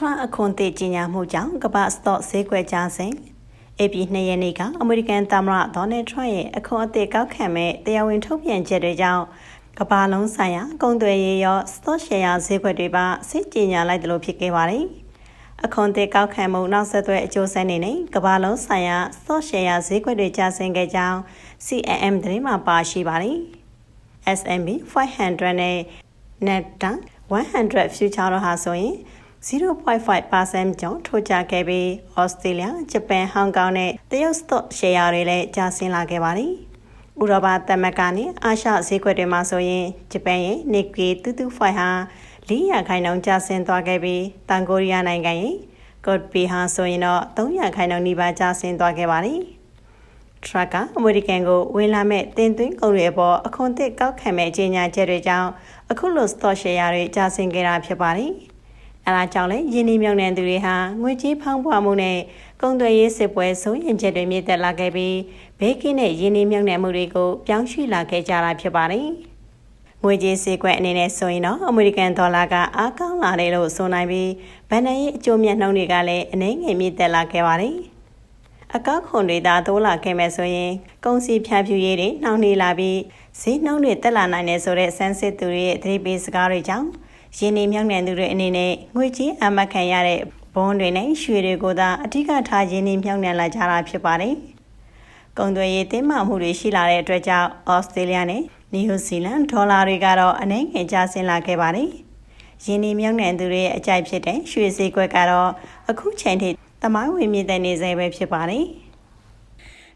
Trump အခွန်အသစ်ကြီးညာမှုကြောင့်ကမ္ဘာစတော့ဈေးကွက်ကျဆင်း AP 2ရက်နေ့ကအမေရိကန်သမ္မတဒေါ်နယ်ထရန့်ရဲ့အခွန်အသစ်ကောက်ခံမဲ့တရားဝင်ထုတ်ပြန်ချက်တွေကြောင့်ကမ္ဘာလုံးဆိုင်ရာကုန်သွယ်ရေးရောစတော့ရှယ်ယာဈေးကွက်တွေပါစိတ်ကြည်ညာလိုက်တယ်လို့ဖြစ်ခဲ့ပါတယ်။အခွန်အသစ်ကောက်ခံမှုနောက်ဆက်တွဲအကျိုးဆက်နေနဲ့ကမ္ဘာလုံးဆိုင်ရာစတော့ရှယ်ယာဈေးကွက်တွေကျဆင်းခဲ့ကြောင်း CNM သတင်းမှာပါရှိပါတယ်။ S&P 500နဲ့ NASDAQ 100 future တို့ဟာဆိုရင် 0.5%ကျော်ထိုးကျခဲ့ပြီးဩစတြေးလျ၊ဂျပန်၊ဟောင်ကောင်နဲ့တရုတ်စတော့ရှယ်ယာတွေလည်းကျဆင်းလာခဲ့ပါတယ်။ဥရောပသမဂ္ဂနဲ့အာရှဈေးကွက်တွေမှာဆိုရင်ဂျပန်ရဲ့ Nikkei 225ဟာ400ခိုင်နှုန်းကျဆင်းသွားခဲ့ပြီးတောင်ကိုရီးယားနိုင်ငံရဲ့ Kospi ဟာဆိုရင်တော့300ခိုင်နှုန်းနီးပါးကျဆင်းသွားခဲ့ပါတယ်။ Truck ကအမေရိကန်ကိုဝင်လာမဲ့တင်သွင်းကုန်တွေအပေါ်အခွန်သစ်ကောက်ခံမဲ့ကြေညာချက်တွေကြောင့်အခုလို stock share တွေကျဆင်းခဲ့တာဖြစ်ပါတယ်။ အဲဒါကြောင့်လည်းယင်းနှိမ့်မြုံနှံသူတွေဟာငွေကြေးဖောင်းပွားမှုနဲ့ကုန်သွယ်ရေးစစ်ပွဲဆုံးရင်ချက်တွေမြင့်တက်လာခဲ့ပြီးဘေးကင်းတဲ့ယင်းနှိမ့်မြုံနှံမှုတွေကိုပြောင်းရွှေ့လာခဲ့ကြတာဖြစ်ပါတယ်။ငွေကြေးစေကွက်အနေနဲ့ဆိုရင်တော့အမေရိကန်ဒေါ်လာကအားကောင်းလာတယ်လို့ဆိုနိုင်ပြီးဗန်နန်ရဲ့အကျိုးမြတ်နှုန်းတွေကလည်းအနည်းငယ်မြင့်တက်လာခဲ့ပါတယ်။အကောက်ခွန်တွေသာတိုးလာခဲ့မယ်ဆိုရင်ကုန်စည်ဖြန့်ဖြူးရေးတွေနှောင့်နှေးလာပြီးဈေးနှုန်းတွေတက်လာနိုင်တယ်ဆိုတဲ့ဆန်းစစ်သူတွေရဲ့သတိပေးစကားတွေကြောင့် ရင်းနှီးမြှုပ်နှံသူတွေအနေနဲ့ငွေကြေးအမခံရတဲ့ဘွန်းတွေနဲ့ရွှေတွေကိုသာအဓိကထားရင်းနှီးမြှုပ်နှံလာကြတာဖြစ်ပါတယ်။ကုန်သွယ်ရေးတင်းမာမှုတွေရှိလာတဲ့အတွက်ကြောင့်ဩစတြေးလျနဲ့နယူးဇီလန်ဒေါ်လာတွေကတော့အနှဲငယ်ကျဆင်းလာခဲ့ပါတယ်။ရင်းနှီးမြှုပ်နှံသူတွေရဲ့အကြိုက်ဖြစ်တဲ့ရွှေစည်းကွက်ကတော့အခုချိန်ထိသမိုင်းဝင်မြင့်တဲ့နေစေပဲဖြစ်ပါတယ်။